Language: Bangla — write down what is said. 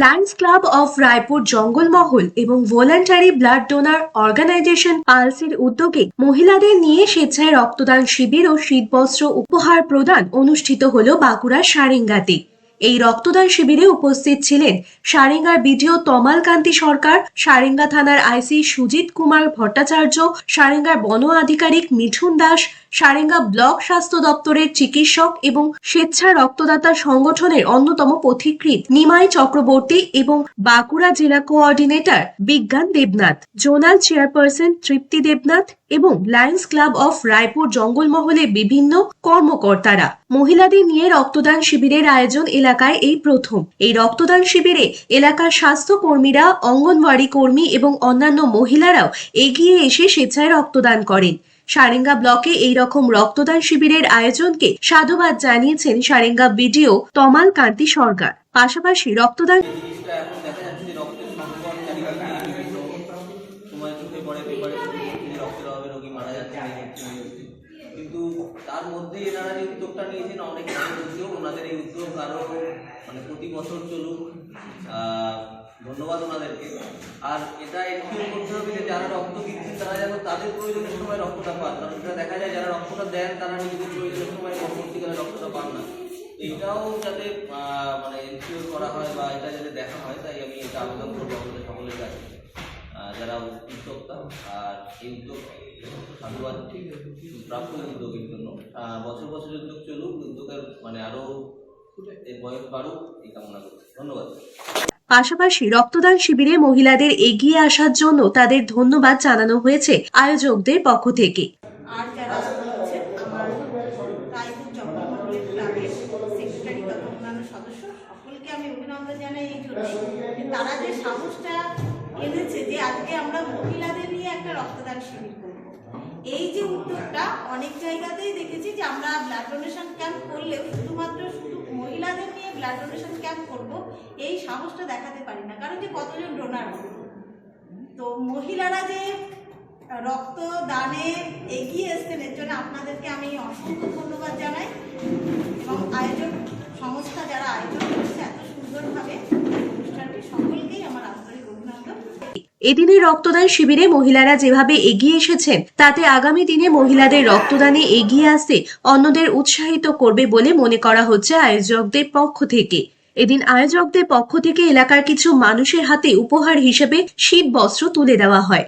Lions club of Raipur Jangalmahal এবং ভলান্টারি ব্লাড ডোনার অর্গানাইজেশন পালসের উদ্যোগে মহিলাদের নিয়ে স্বেচ্ছায় রক্তদান শিবির ও শীতবস্ত্র উপহার প্রদান অনুষ্ঠিত হল বাঁকুড়ার সারেঙ্গাতে। এই রক্তদান শিবিরে উপস্থিত ছিলেন সারেঙ্গার বিডিও তমাল কান্তি সরকার, সারেঙ্গা থানার আইসি সুজিত কুমার ভট্টাচার্য, সারেঙ্গার বন আধিকারিক মিঠুন দাস, সারেঙ্গা ব্লক স্বাস্থ্য দপ্তরের চিকিৎসক এবং স্বেচ্ছা রক্তদাতা সংগঠনের অন্যতম পথিকৃৎ নিমাই চক্রবর্তী এবং বাঁকুড়া জেলা coordinator Bigyan Debnath. Zonal chairperson Tripti Debnath এবং লায়ন্স ক্লাব অফ রায়পুর জঙ্গলমহলে বিভিন্ন কর্মকর্তারা। মহিলাদের নিয়ে রক্তদান শিবিরের আয়োজন এলাকায় এই প্রথম। এই রক্তদান শিবিরে এলাকার স্বাস্থ্য কর্মীরা অঙ্গনওয়াড়ি কর্মী এবং অন্যান্য মহিলারাও এগিয়ে এসে স্বেচ্ছায় রক্তদান করেন। সারেঙ্গা ব্লকে এই রকম রক্তদান শিবিরের আয়োজনকে সাধুবাদ জানিয়েছেন সারেঙ্গা বিডিও তমাল কান্তি সরকার। পাশাপাশি রক্তদান হচ্ছে। কিন্তু তার মধ্যে এনারা যে উদ্যোগটা নিয়েছেন, অনেক উদ্যোগ, ওনাদের এই উদ্যোগ আরও মানে প্রতি বছর চলুক। ধন্যবাদ ওনাদেরকে। আর এটা একটিও করতে হবে যে যারা রক্ত দিচ্ছেন, তারা যেন তাদের প্রয়োজনের সময় রক্তটা পান। কারণ এটা দেখা যায়, যারা রক্তটা দেন, তারা নিজেদের প্রয়োজনের সময় পরবর্তীকালে রক্তটা পান না। এইটাও যাতে মানে এনশিওর করা হয় বা এটা যাতে দেখা হয়, তাই আমি এটা আবেদন করব আমাদের সকলের কাছে। যারা উদ্যোক্তা আর এই উদ্যোগ সাধুবাদ প্রাপ্ত উদ্যোগের জন্য। বছর বছর উদ্যোগ চলুক উদ্যোগের মানে আরও এর বয়স বাড়ুক এই কামনা করছি। ধন্যবাদ। পাশাপাশি রক্তদান শিবিরে মহিলাদের এগিয়ে আসার জন্য তাদের ধন্যবাদ জানানো হয়েছে আয়োজকদের পক্ষ থেকে। আর যারা হচ্ছেন আমার রায়পুর চক্রমন্ডলের ক্লাবের সেক্রেটারি তথা অন্যান্য সদস্য সকলকে আমি অভিনন্দন জানাই এই জন্য। তারা যে সাহসটা এনেছে যে আজকে আমরা মহিলাদের নিয়ে একটা রক্তদান শিবির করব। এই যে উদ্যোগটা অনেক জায়গাতেই দেখেছি যে আমরা ব্লাড ডোনেশন ক্যাম্প করলেও শুধুমাত্র শুধু মহিলাদের নিয়ে ব্লাড ডোনেশন ক্যাম্প করব, এই সাহসটা দেখাতে পারি না। কারণ যে কতজন ডোনার তো মহিলারা যে রক্ত দানে এগিয়ে এসছেন, এর জন্য আপনাদেরকে আমি অসংখ্য ধন্যবাদ জানাই এবং আয়োজক সংস্থা যারা আয়োজন করছে এত সুন্দরভাবে অনুষ্ঠানটি সকলকেই আমার আন্তরিক অভিনন্দন এদিনের রক্তদান শিবিরে মহিলারা যেভাবে এগিয়ে এসেছেন, তাতে আগামী দিনে মহিলাদের রক্তদানে এগিয়ে আসতে অন্যদের উৎসাহিত করবে বলে মনে করা হচ্ছে আয়োজকদের পক্ষ থেকে। এদিন আয়োজকদের পক্ষ থেকে এলাকার কিছু মানুষের হাতে উপহার হিসেবে শীত বস্ত্র তুলে দেওয়া হয়।